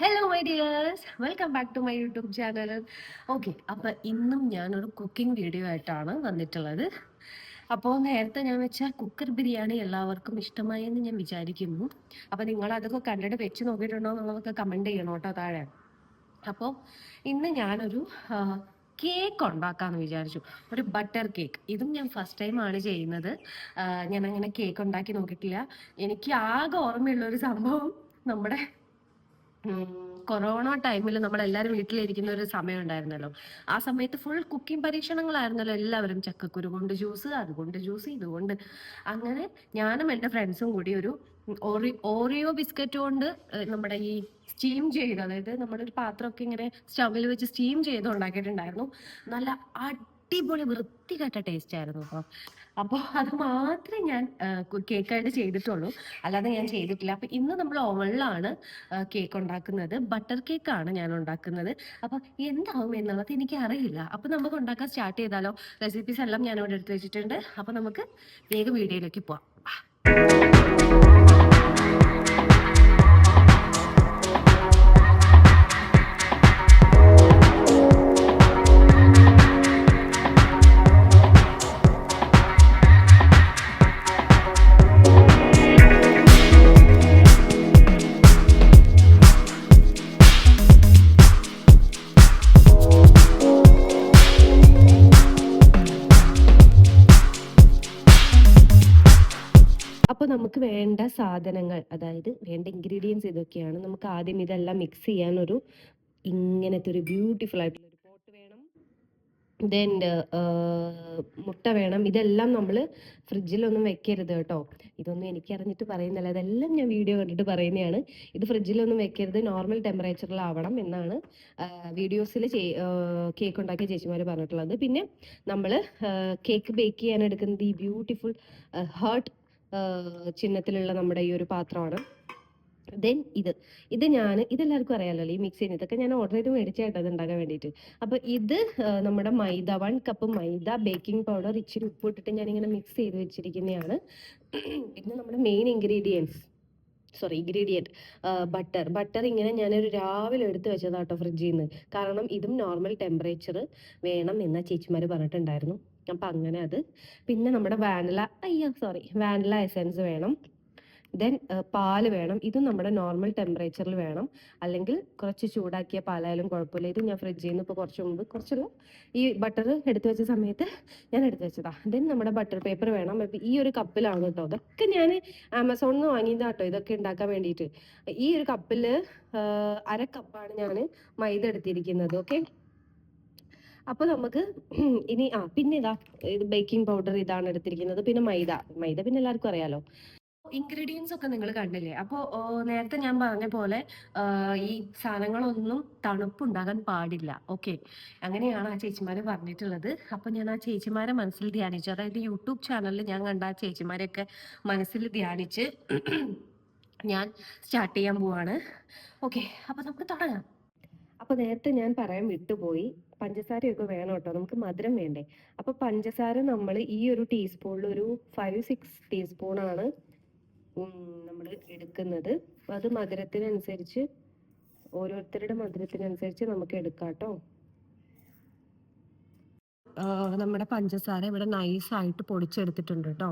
Hello my dears welcome back to my YouTube channel okay അപ്പോൾ ഇന്നും ഞാനൊരു cooking video ആയിട്ടാണ് വന്നിട്ടുള്ളത്. അപ്പോൾ നേരത്തെ ഞാൻ വെച്ച കുക്കർ ബിരിയാണി എല്ലാവർക്കും ഇഷ്ടമായി എന്ന് ഞാൻ വിചാരിക്കുന്നു. അപ്പോൾ നിങ്ങൾ അതൊക്കെ കണ്ടിട്ട് വെച്ച് നോക്കിയിട്ടുണ്ടോ എന്നുള്ളതൊക്കെ കമന്റ് ചെയ്യണം കേട്ടോ താഴെ. അപ്പോൾ ഇന്ന് ഞാനൊരു കേക്ക് ഉണ്ടാക്കാമെന്ന് വിചാരിച്ചു. ഒരു ബട്ടർ കേക്ക് ഇതും ഞാൻ ഫസ്റ്റ് ടൈം ആണ് ചെയ്യുന്നത്. ഞാൻ അങ്ങനെ കേക്ക് ഉണ്ടാക്കി നോക്കിയിട്ടില്ല എനിക്ക് ആകെ ഓർമ്മയുള്ള ഒരു സംഭവം നമ്മുടെ കൊറോണ ടൈമിൽ നമ്മൾ എല്ലാവരും വീട്ടിലിരിക്കുന്ന ഒരു സമയം ഉണ്ടായിരുന്നല്ലോ ആ സമയത്ത് ഫുൾ കുക്കിംഗ് പരീക്ഷണങ്ങളായിരുന്നല്ലോ എല്ലാവരും. ചക്കക്കുരു കൊണ്ട് ജ്യൂസ് അതുകൊണ്ട് ജ്യൂസ് ഇതുകൊണ്ട് അങ്ങനെ ഞാനും എന്റെ ഫ്രണ്ട്സും കൂടി ഒരു ഓറി ഓറിയോ ബിസ്ക്കറ്റ് കൊണ്ട് നമ്മുടെ ഈ സ്റ്റീം ചെയ്ത് അതായത് നമ്മുടെ ഒരു പാത്രമൊക്കെ ഇങ്ങനെ സ്റ്റവിൽ വെച്ച് സ്റ്റീം ചെയ്ത് ഉണ്ടാക്കിയിട്ടുണ്ടായിരുന്നു. നല്ല അടിപൊളി വൃത്തികെട്ട ടേസ്റ്റ് ആയിരുന്നു അപ്പോൾ അപ്പോൾ അത് മാത്രമേ ഞാൻ കേക്കായിട്ട് ചെയ്തിട്ടുള്ളൂ. അല്ലാതെ ഞാൻ ചെയ്തിട്ടില്ല. അപ്പം ഇന്ന് നമ്മൾ ഓവനിലാണ് കേക്ക് ഉണ്ടാക്കുന്നത്. ബട്ടർ കേക്ക് ആണ് ഞാൻ ഉണ്ടാക്കുന്നത്. അപ്പം എന്താവും എന്നുള്ളത് എനിക്ക് അറിയില്ല. അപ്പം നമുക്ക് ഉണ്ടാക്കാൻ സ്റ്റാർട്ട് ചെയ്താലോ? റെസിപ്പീസ് എല്ലാം ഞാൻ ഇവിടെ എടുത്ത് വെച്ചിട്ടുണ്ട്. അപ്പം നമുക്ക് വേഗം വീഡിയോയിലേക്ക് പോവാം. സാധനങ്ങൾ അതായത് വേണ്ട ഇൻഗ്രീഡിയൻസ് ഇതൊക്കെയാണ്. നമുക്ക് ആദ്യം ഇതെല്ലാം മിക്സ് ചെയ്യാൻ ഒരു ഇങ്ങനത്തെ ഒരു ബ്യൂട്ടിഫുൾ ആയിട്ടുള്ള ഒരു പോട്ട് വേണം. ദെൻ മുട്ട വേണം. ഇതെല്ലാം നമ്മൾ ഫ്രിഡ്ജിലൊന്നും വെക്കരുത് കേട്ടോ. ഇതൊന്നും എനിക്ക് അറിഞ്ഞിട്ട് പറയുന്നില്ല. അതെല്ലാം ഞാൻ വീഡിയോ കണ്ടിട്ട് പറയുന്നതാണ് ഇത് ഫ്രിഡ്ജിലൊന്നും വെക്കരുത്. നോർമൽ ടെമ്പറേച്ചറിലാവണം എന്നാണ് വീഡിയോസിൽ കേക്ക് ഉണ്ടാക്കിയ ചേച്ചിമാർ പറഞ്ഞിട്ടുള്ളത്. പിന്നെ നമ്മൾ കേക്ക് ബേക്ക് ചെയ്യാൻ എടുക്കുന്നത് ഈ ബ്യൂട്ടിഫുൾ ഹേർട്ട് ചിഹ്നത്തിലുള്ള നമ്മുടെ ഈ ഒരു പാത്രമാണ്. ദെൻ ഇത്. ഇത് ഞാൻ ഇതെല്ലാവർക്കും അറിയാമല്ലോ ഈ മിക്സ് ചെയ്യുന്നത്. ഇതൊക്കെ ഞാൻ ഓർഡർ ചെയ്ത് മേടിച്ചായിട്ട് അത് ഉണ്ടാക്കാൻ വേണ്ടിയിട്ട്. അപ്പോൾ ഇത് നമ്മുടെ maida one cup maida baking powder ഇച്ചിരി ഉപ്പ് ഇട്ടിട്ട് ഞാനിങ്ങനെ മിക്സ് ചെയ്ത് വെച്ചിരിക്കുന്നതാണ്. പിന്നെ നമ്മുടെ main ingredients sorry ingredient butter butter ഇങ്ങനെ ഞാനൊരു രാവിലെ എടുത്ത് വെച്ചതാട്ടോ ഫ്രിഡ്ജിൽ നിന്ന് കാരണം ഇതും നോർമൽ ടെമ്പറേച്ചർ വേണം എന്ന് ചേച്ചിമാർ പറഞ്ഞിട്ടുണ്ടായിരുന്നു. അപ്പം അങ്ങനെ അത്. പിന്നെ നമ്മുടെ വാനില അയ്യോ സോറി വാനില എസെൻസ് വേണം. ദെൻ പാൽ വേണം. ഇതും നമ്മുടെ നോർമൽ ടെമ്പറേച്ചറിൽ വേണം. അല്ലെങ്കിൽ കുറച്ച് ചൂടാക്കിയ പാലായാലും കുഴപ്പമില്ല. ഇത് ഞാൻ ഫ്രിഡ്ജിൽ നിന്ന് ഇപ്പോൾ കുറച്ച് മുമ്പ് കുറച്ചുള്ള ഈ ബട്ടർ എടുത്തു വെച്ച സമയത്ത് ഞാൻ എടുത്തു വെച്ചതാ. ദെൻ നമ്മുടെ ബട്ടർ പേപ്പർ വേണം. ഈ ഒരു കപ്പിലാണ് കേട്ടോ. ഇതൊക്കെ ഞാൻ ആമസോണിൽ നിന്ന് വാങ്ങിയതാട്ടോ ഇതൊക്കെ ഉണ്ടാക്കാൻ വേണ്ടിയിട്ട് ഈ ഒരു കപ്പിൽ അര കപ്പാണ് ഞാൻ മൈദ എടുത്തിരിക്കുന്നത്. ഓക്കെ അപ്പൊ നമുക്ക് ഇനി ആ പിന്നെ ഇതാ ഇത് ബേക്കിംഗ് പൗഡർ ഇതാണ് എടുത്തിരിക്കുന്നത്. പിന്നെ മൈദ. മൈദ പിന്നെ എല്ലാവർക്കും അറിയാലോ. ഇൻഗ്രീഡിയൻസ് ഒക്കെ നിങ്ങൾ കണ്ടില്ലേ? അപ്പോൾ നേരത്തെ ഞാൻ പറഞ്ഞ പോലെ ഈ സാധനങ്ങളൊന്നും തണുപ്പുണ്ടാകാൻ പാടില്ല. ഓക്കെ. അങ്ങനെയാണ് ആ ചേച്ചിമാർ പറഞ്ഞിട്ടുള്ളത്. അപ്പോൾ ഞാൻ ആ ചേച്ചിമാരെ മനസ്സിൽ ധ്യാനിച്ചു. അതായത് യൂട്യൂബ് ചാനലിൽ ഞാൻ കണ്ട ആ ചേച്ചിമാരെയൊക്കെ മനസ്സിൽ ധ്യാനിച്ച് ഞാൻ സ്റ്റാർട്ട് ചെയ്യാൻ പോവാണ്. ഓക്കെ. അപ്പോൾ നമുക്ക് തുടങ്ങാം. അപ്പോൾ നേരത്തെ ഞാൻ പറയാൻ വിട്ടുപോയി. പഞ്ചസാരയൊക്കെ വേണം കേട്ടോ. നമുക്ക് മധുരം വേണ്ടേ? അപ്പോൾ പഞ്ചസാര നമ്മൾ ഈ ഒരു ടീസ്പൂണിൽ ഒരു ഫൈവ് സിക്സ് ടീസ്പൂണാണ് നമ്മൾ എടുക്കുന്നത്. അത് മധുരത്തിനനുസരിച്ച് ഓരോരുത്തരുടെ മധുരത്തിനനുസരിച്ച് നമുക്ക് എടുക്കാം കേട്ടോ. നമ്മുടെ പഞ്ചസാര ഇവിടെ നൈസ് ആയിട്ട് പൊടിച്ചെടുത്തിട്ടുണ്ട് കേട്ടോ.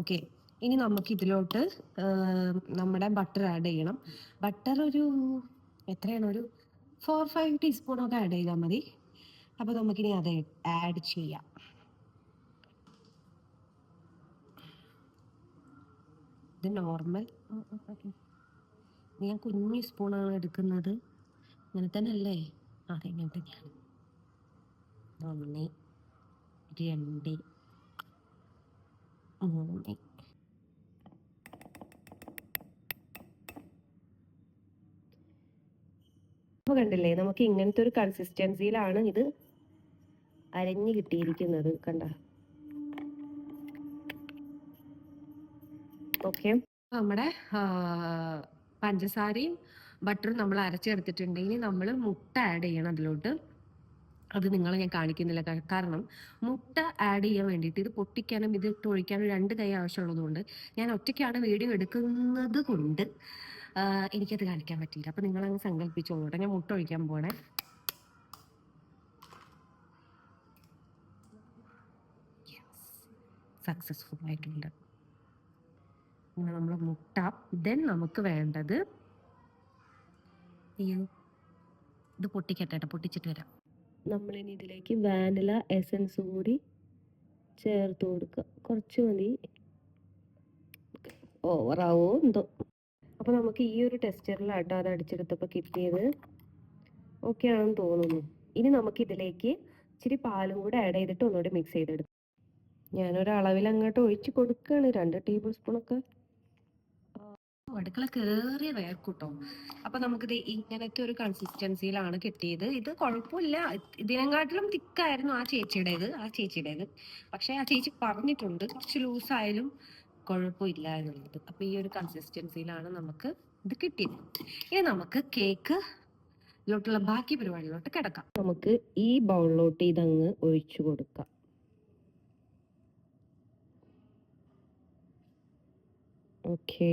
ഓക്കെ ഇനി നമുക്ക് ഇതിലോട്ട് നമ്മുടെ ബട്ടർ ആഡ് ചെയ്യണം. ബട്ടർ ഒരു എത്രയാണ്? ഒരു ഫോർ ഫൈവ് ടീസ്പൂണൊക്കെ ആഡ് ചെയ്താൽ മതി. അപ്പോൾ നമുക്കിനി അത് ആഡ് ചെയ്യാം. ഇത് നോർമൽ ഞാൻ കുഞ്ഞു സ്പൂണാണ് എടുക്കുന്നത്. ഇങ്ങനെ തന്നെ അല്ലേ അതെ ഇങ്ങനെ തന്നെയാണ് ഒന്ന് രണ്ട് മൂന്ന്. അപ്പോൾ കണ്ടില്ലേ നമുക്ക് ഇങ്ങനത്തെ ഒരു കൺസിസ്റ്റൻസിയിലാണ് ഇത് അരഞ്ഞു കിട്ടിയിരിക്കുന്നത്. കണ്ട? ഓക്കെ. നമ്മുടെ പഞ്ചസാരയും ബട്ടറും നമ്മൾ അരച്ചെടുത്തിട്ടുണ്ട്. ഇനി നമ്മൾ മുട്ട ആഡ് ചെയ്യണം അതിലോട്ട്. അത് നിങ്ങളെ ഞാൻ കാണിക്കുന്നില്ല. കാരണം മുട്ട ആഡ് ചെയ്യാൻ വേണ്ടിയിട്ട് ഇത് പൊട്ടിക്കാനും ഇത് ഇട്ട് ഒഴിക്കാനും രണ്ട് കൈ ആവശ്യമുള്ളതുകൊണ്ട് ഞാൻ ഒറ്റയ്ക്കാണ് വീഡിയോ എടുക്കുന്നത് കൊണ്ട് എനിക്കത് കാണിക്കാൻ പറ്റിയില്ല. അപ്പം നിങ്ങളങ്ങ് കേട്ടോ. ഞാൻ മുട്ട ഒഴിക്കാൻ പോണേ. സക്സസ്ഫുൾ ആയിട്ടുണ്ട്. അങ്ങനെ നമ്മൾ മുട്ട. ദെൻ നമുക്ക് വേണ്ടത് ഇത് പൊട്ടിക്കട്ടെ കേട്ടോ പൊട്ടിച്ചിട്ട് വരാം. നമ്മളിനി ഇതിലേക്ക് വാനില എസൻസ് കൂടി ചേർത്ത് കൊടുക്കുക കുറച്ച് മതി. ഓവറാവോ എന്തോ. അപ്പോൾ നമുക്ക് ഈ ഒരു ടെക്സ്ചറിലാട്ടോ അത് അടിച്ചെടുത്തപ്പോൾ കിട്ടിയത്. ഓക്കെ ആണെന്ന് തോന്നുന്നു. ഇനി നമുക്ക് ഇതിലേക്ക് ഇച്ചിരി പാലും കൂടെ ആഡ് ചെയ്തിട്ട് ഒന്നുകൂടി മിക്സ് ചെയ്തെടുക്കും. ഞാനൊരളവിൽ അങ്ങോട്ട് ഒഴിച്ച് കൊടുക്കുകയാണ് രണ്ട് ടേബിൾ സ്പൂണൊക്കെ അടുക്കള കയറിയ വേർക്കൂട്ടോ. അപ്പൊ നമുക്കിത് ഇങ്ങനത്തെ ഒരു കൺസിസ്റ്റൻസിയിലാണ് കിട്ടിയത്. ഇത് കുഴപ്പമില്ല. ഇതിനെക്കാട്ടിലും തിക്കായിരുന്നു ആ ചേച്ചിയുടേത് ആ ചേച്ചിയുടേത്. പക്ഷെ ആ ചേച്ചി പറഞ്ഞിട്ടുണ്ട് കുറച്ച് ലൂസായാലും കുഴപ്പമില്ല എന്നുള്ളത്. അപ്പൊ ഈ ഒരു കൺസിസ്റ്റൻസിയിലാണ് നമുക്ക് ഇത് കിട്ടിയത്. ഇനി നമുക്ക് കേക്ക് ഇതിലോട്ടുള്ള ബാക്കി പരിപാടിയിലോട്ട് കിടക്കാം. നമുക്ക് ഈ ബൗളിലോട്ട് ഇതങ്ങ് ഒഴിച്ചു കൊടുക്കാം. ഓക്കേ.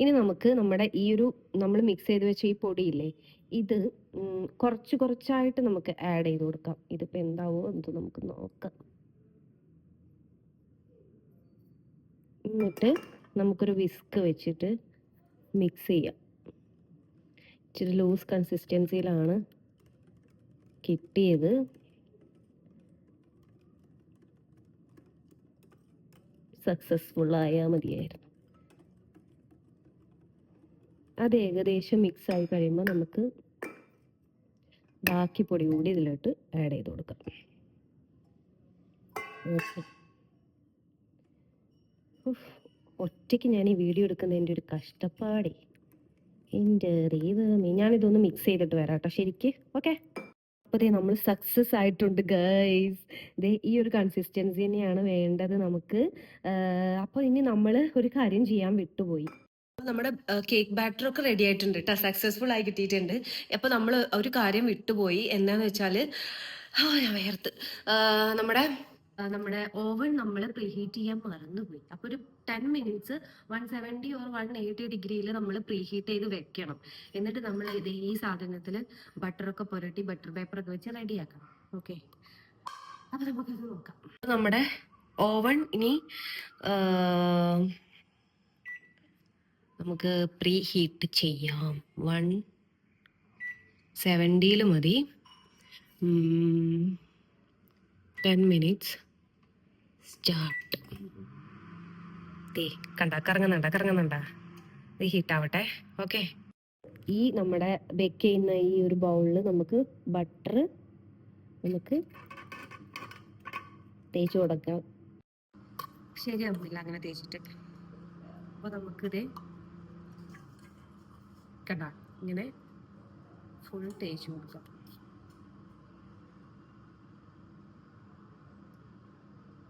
ഇനി നമുക്ക് നമ്മുടെ ഈ ഒരു നമ്മൾ മിക്സ് ചെയ്ത് വെച്ച ഈ പൊടിയില്ലേ ഇത് കുറച്ച് കുറച്ചായിട്ട് നമുക്ക് ആഡ് ചെയ്ത് കൊടുക്കാം. ഇതിപ്പോൾ എന്താവോ എന്തോ നമുക്ക് നോക്കാം. എന്നിട്ട് നമുക്കൊരു വിസ്ക് വെച്ചിട്ട് മിക്സ് ചെയ്യാം. ഇച്ചിരി ലൂസ് കൺസിസ്റ്റൻസിയിലാണ് കിട്ടിയത്. സക്സസ്ഫുൾ ആയാൽ മതിയായിരുന്നു. അത് ഏകദേശം മിക്സ് ആയി കഴിയുമ്പോൾ നമുക്ക് ബാക്കി പൊടി കൂടി ഇതിലോട്ട് ആഡ് ചെയ്ത് കൊടുക്കാം. ഒറ്റയ്ക്ക് ഞാൻ ഈ വീഡിയോ എടുക്കുന്നതിന്റെ ഒരു കഷ്ടപ്പാടി. എന്റെ ദൈവമേ ഞാനിതൊന്ന് മിക്സ് ചെയ്തിട്ട് വരാം കേട്ടോ ശരിക്ക്. ഓക്കെ? അപ്പോൾ ദേ നമ്മൾ സക്സസ് ആയിട്ടുണ്ട് ഗൈസ് ദേ ഈ ഒരു കൺസിസ്റ്റൻസി തന്നെയാണ് വേണ്ടത് നമുക്ക്. അപ്പോൾ ഇനി നമ്മൾ ഒരു കാര്യം ചെയ്യാൻ വിട്ടുപോയി. നമ്മുടെ കേക്ക് ബാറ്റർ ഒക്കെ റെഡി ആയിട്ടുണ്ട് കേട്ടോ സക്സസ്ഫുൾ ആയി കിട്ടിയിട്ടുണ്ട്. അപ്പോൾ നമ്മൾ ഒരു കാര്യം വിട്ടുപോയി. എന്താന്ന് വെച്ചാൽ വേർത്ത് നമ്മുടെ നമ്മുടെ ഓവൻ നമ്മൾ പ്രീഹീറ്റ് ചെയ്യാൻ മറന്നുപോയി. അപ്പോൾ ഒരു ten minutes one seventy or one eighty ഡിഗ്രിയിൽ നമ്മൾ പ്രീഹീറ്റ് ചെയ്ത് വെക്കണം. എന്നിട്ട് നമ്മൾ ഇത് ഈ സാധനത്തിൽ ബട്ടറൊക്കെ പുരട്ടി ബട്ടർ പേപ്പർ ഒക്കെ വെച്ച് റെഡിയാക്കണം ഓക്കെ അപ്പോൾ നമുക്കിത് നോക്കാം. നമ്മുടെ ഓവൻ ഇനി നമുക്ക് പ്രീ ഹീറ്റ് ചെയ്യാം വൺ സെവന്റിയിൽ മതി. ടെൻ മിനിറ്റ്സ് സ്റ്റാർട്ട് ദേ കണ്ട കറങ്ങുന്നുണ്ട കറങ്ങുന്നുണ്ട. ഹീറ്റ് ആവട്ടെ. ഓക്കെ ഈ നമ്മുടെ ബേക്ക് ചെയ്യുന്ന ഈ ഒരു ബൗളിൽ നമുക്ക് ബട്ടർ നമുക്ക് തേച്ച് കൊടുക്കാം. ശരിയാവുന്നില്ല അങ്ങനെ തേച്ചിട്ട്. അപ്പോൾ നമുക്കിത് കണ്ട ഇങ്ങനെ ഫുൾ തേച്ച് കൊടുക്കാം.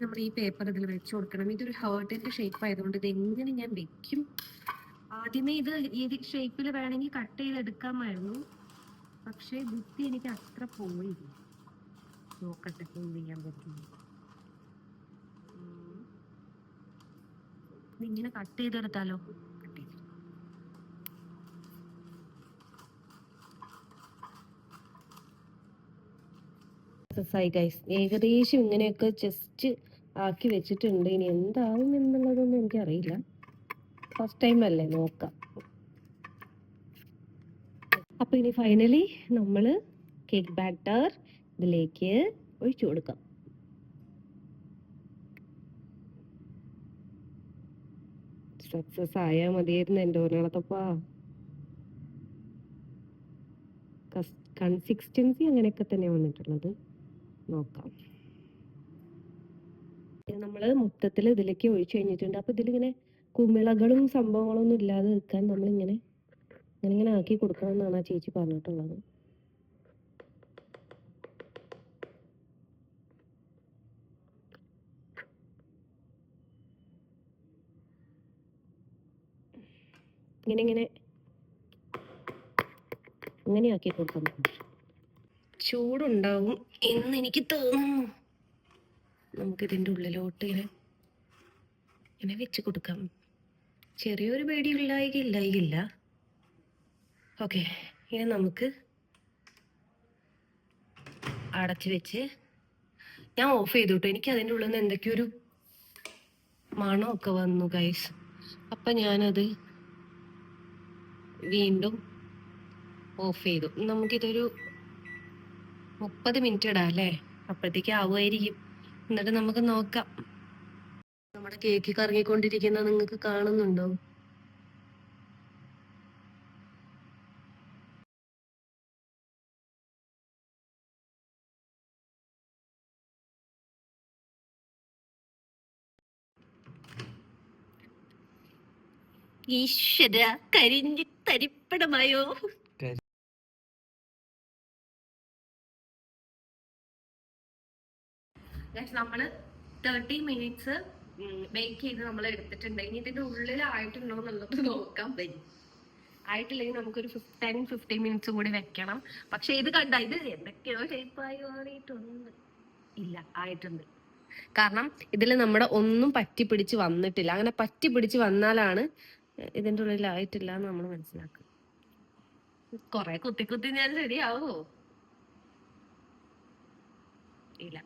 നമ്മൾ ഈ പേപ്പർ ഇതിൽ വെച്ച് കൊടുക്കണം. ഇതൊരു ഹേർട്ടിന്റെ ഷേപ്പ് ആയതുകൊണ്ട് ഇത് എങ്ങനെ ഞാൻ വെക്കും? ആദ്യമേ ഇത് ഈ ഷേപ്പിൽ വേണമെങ്കിൽ കട്ട് ചെയ്തെടുക്കാമായിരുന്നു പക്ഷേ ബുദ്ധി എനിക്ക് അത്ര പോയില്ല. നോക്കട്ടെ എന്ത് ചെയ്യാൻ പറ്റുന്നു ഇങ്ങനെ കട്ട് ചെയ്തെടുത്താലോ? ചെയ്ത് ആയി ഗൈസ് ഏകദേശം ഇങ്ങനെയൊക്കെ ജസ്റ്റ് ആക്കി വെച്ചിട്ടുണ്ട്. ഇനി എന്താവും എന്നുള്ളതൊന്നും എനിക്കറിയില്ല. ഫസ്റ്റ് ടൈം അല്ലേ നോക്കാം. അപ്പോൾ ഇനി ഫൈനലി നമ്മൾ കേക്ക് ബാറ്റർ ഇതിലേക്ക് ഒഴിച്ചു കൊടുക്കാം. സക്സസ് ആയാൽ മതിയായിരുന്നു എന്റെ ഒരാളത്തപ്പാ. കൺസിസ്റ്റൻസി അങ്ങനെയൊക്കെ തന്നെ വന്നിട്ടുള്ളത്. നോക്കാം. നമ്മൾ മൊത്തത്തിൽ ഇതിലേക്ക് ഒഴിച്ചു കഴിഞ്ഞിട്ടുണ്ട്. അപ്പൊ ഇതിലിങ്ങനെ കുമിളകളും സംഭവങ്ങളൊന്നും ഇല്ലാതെ നിൽക്കാൻ നമ്മളിങ്ങനെ ഇങ്ങനെ ഇങ്ങനെ ആക്കി കൊടുക്കണം എന്നാണ് ആ ചേച്ചി പറഞ്ഞിട്ടുള്ളത്. ഇങ്ങനെ ഇങ്ങനെ ഇങ്ങനെ ആക്കി കൊടുക്കണം ചൂടുണ്ടാവും എന്ന് എനിക്ക് തോന്നുന്നു. നമുക്ക് ഇതിന്റെ ഉള്ളിലോട്ട് ഇങ്ങനെ ഇങ്ങനെ വെച്ച് കൊടുക്കാം. ചെറിയൊരു പേടി ഉണ്ടായില്ല ഇല്ലായികില്ല ഓക്കെ ഇനി നമുക്ക് അടച്ചു വെച്ച് ഞാൻ ഓഫ് ചെയ്തു കേട്ടോ എനിക്ക് അതിന്റെ ഉള്ളിൽ നിന്ന് എന്തൊക്കെയൊരു മണമൊക്കെ വന്നു ഗൈസ് അപ്പം ഞാനത് വീണ്ടും ഓഫ് ചെയ്തു. നമുക്കിതൊരു മുപ്പത് മിനിറ്റ് ഇടാം അല്ലേ? അപ്പോഴത്തേക്ക് ആവുമായിരിക്കും. എന്നിട്ട് നമുക്ക് നോക്കാം. നമ്മുടെ കേക്ക് കറങ്ങിക്കൊണ്ടിരിക്കുന്ന നിങ്ങൾക്ക് കാണുന്നുണ്ടോ? ഈശ്വര കരിഞ്ഞു തരിപ്പണമായോ നമ്മൾ തേർട്ടി മിനിറ്റ്സ് ബേക്ക് ചെയ്ത് നമ്മൾ എടുത്തിട്ടുണ്ട്. ഇനി ഇതിന്റെ ഉള്ളിലായിട്ടുണ്ടോ എന്നുള്ളത് നോക്കാം പറ്റും ആയിട്ടില്ലെങ്കിൽ നമുക്കൊരു ടെൻ ഫിഫ്റ്റീൻ മിനിറ്റ്സ് കൂടി വെക്കണം. പക്ഷെ ഇത് കണ്ട ഇത് എന്തൊക്കെയോ ഷേപ്പായി മാറിയിട്ടുണ്ട്. ഇല്ല ആയിട്ടുണ്ട്. കാരണം ഇതിൽ നമ്മുടെ ഒന്നും പറ്റി പിടിച്ച് വന്നിട്ടില്ല. അങ്ങനെ പറ്റി പിടിച്ച് വന്നാലാണ് ഇതിന്റെ ഉള്ളിലായിട്ടില്ല എന്ന് നമ്മൾ മനസ്സിലാക്കുക. കൊറേ കുത്തി കുത്തി ഞാൻ ശരിയാവോ? ഇല്ല.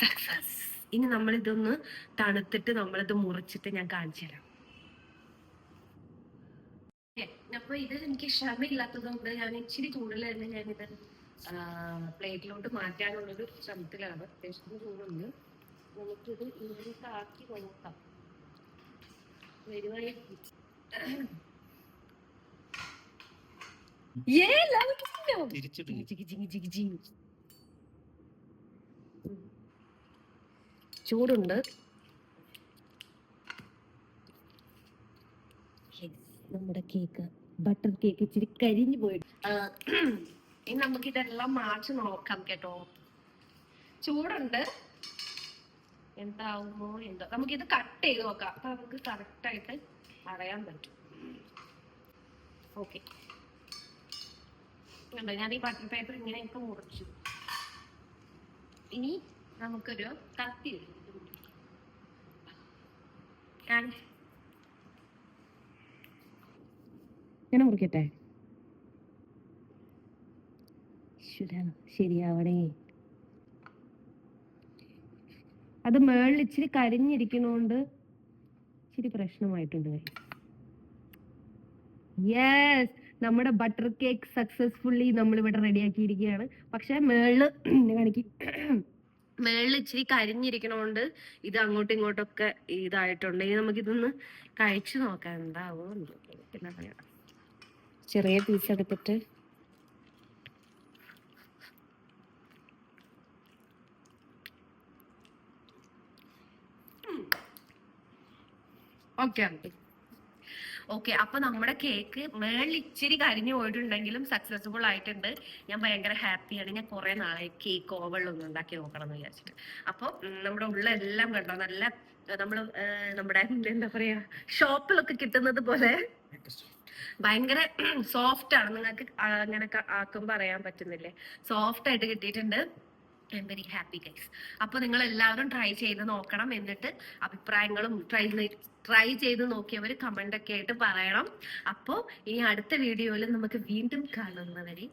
സക്സസ് ഇനി നമ്മൾ ഇതൊന്ന് തണുത്തിട്ട് നമ്മളിത് മുറിച്ചിട്ട് ഞാൻ കാണിച്ചു തരാം. അപ്പൊ ഇത് എനിക്ക് ക്ഷമയില്ലാത്തത് കൊണ്ട് ഞാൻ ഇച്ചിരി ചൂടിൽ തന്നെ ഞാനിത് പ്ലേറ്റിലോട്ട് മാറ്റാനുള്ളൊരു ശ്രമത്തിലാണ്. അത്യാവശ്യം ചൂടുണ്ട്. നമുക്കിത് ഇങ്ങനെ ആക്കി നോക്കാം വരുവായി. ഏ ലവിക്കില്ലോ തിരിച്ചിട്ട് ചൂടുണ്ട്. നമ്മുടെ കേക്ക് ബട്ടർ കേക്ക് ഇച്ചിരി കരിഞ്ഞു പോയിട്ട് ആ, ഇനി നമുക്ക് ഇതെല്ലാം മാച്ച് നോക്കാം കേട്ടോ. ചൂടുണ്ട്. എന്താവുമോ എന്തോ. നമുക്ക് ഇത് കട്ട് ചെയ്ത് നോക്കാം. അപ്പൊ നമുക്ക് കറക്റ്റ് ആയിട്ട് അറിയാൻ പറ്റും. ഓക്കെ ഞാൻ ഈ ബട്ടർ പേപ്പർ ഇങ്ങനെയൊക്കെ മുറിച്ചു. ഇനി നമുക്കൊരു കത്തി. ഇങ്ങനെ മുറിക്കട്ടെ? ശരിയാവണേ. അത് മേളിൽ ഇച്ചിരി കരിഞ്ഞിരിക്കണോണ്ട് ഇച്ചിരി പ്രശ്നമായിട്ടുണ്ട് യെസ് നമ്മുടെ ബട്ടർ കേക്ക് സക്സസ്ഫുള്ളി നമ്മൾ ഇവിടെ റെഡിയാക്കിയിരിക്കുകയാണ് പക്ഷെ മേളിൽ കാണിക്കും മേളിൽ ഇച്ചിരി കരിഞ്ഞിരിക്കണോണ്ട് ഇത് അങ്ങോട്ടും ഇങ്ങോട്ടൊക്കെ ഇതായിട്ടുണ്ടെങ്കിൽ നമുക്കിതൊന്ന് കഴിച്ചു നോക്കാം. എന്താവോ ചെറിയ പീസ് എടുത്തിട്ട്. ഓക്കെ ഓക്കെ അപ്പൊ നമ്മുടെ കേക്ക് മേളിൽ ഇച്ചിരി കരിഞ്ഞു പോയിട്ടുണ്ടെങ്കിലും സക്സസ്ഫുൾ ആയിട്ടുണ്ട്. ഞാൻ ഭയങ്കര ഹാപ്പിയാണ് ഞാൻ കുറെ നാളെ കേക്ക് ഓവളിലൊന്നും ഉണ്ടാക്കി നോക്കണം എന്ന് വിചാരിച്ചിട്ട്. അപ്പൊ നമ്മുടെ ഉള്ള എല്ലാം കണ്ടോ? നല്ല നമ്മൾ നമ്മുടെ എന്താ പറയാ ഷോപ്പിലൊക്കെ കിട്ടുന്നത് പോലെ ഭയങ്കര സോഫ്റ്റ് ആണ്. നിങ്ങൾക്ക് അങ്ങനെ ആക്കും അറിയാൻ പറ്റുന്നില്ലേ? സോഫ്റ്റ് ആയിട്ട് കിട്ടിയിട്ടുണ്ട്. I'm very happy guys അപ്പൊ നിങ്ങൾ എല്ലാവരും ട്രൈ ചെയ്ത് നോക്കണം എന്നിട്ട് അഭിപ്രായങ്ങളും ട്രൈ ട്രൈ ചെയ്ത് നോക്കിയവർ കമന്റ് ഒക്കെ ആയിട്ട് പറയണം. അപ്പോൾ ഇനി അടുത്ത വീഡിയോയിൽ നമുക്ക് വീണ്ടും കാണുന്നവരെ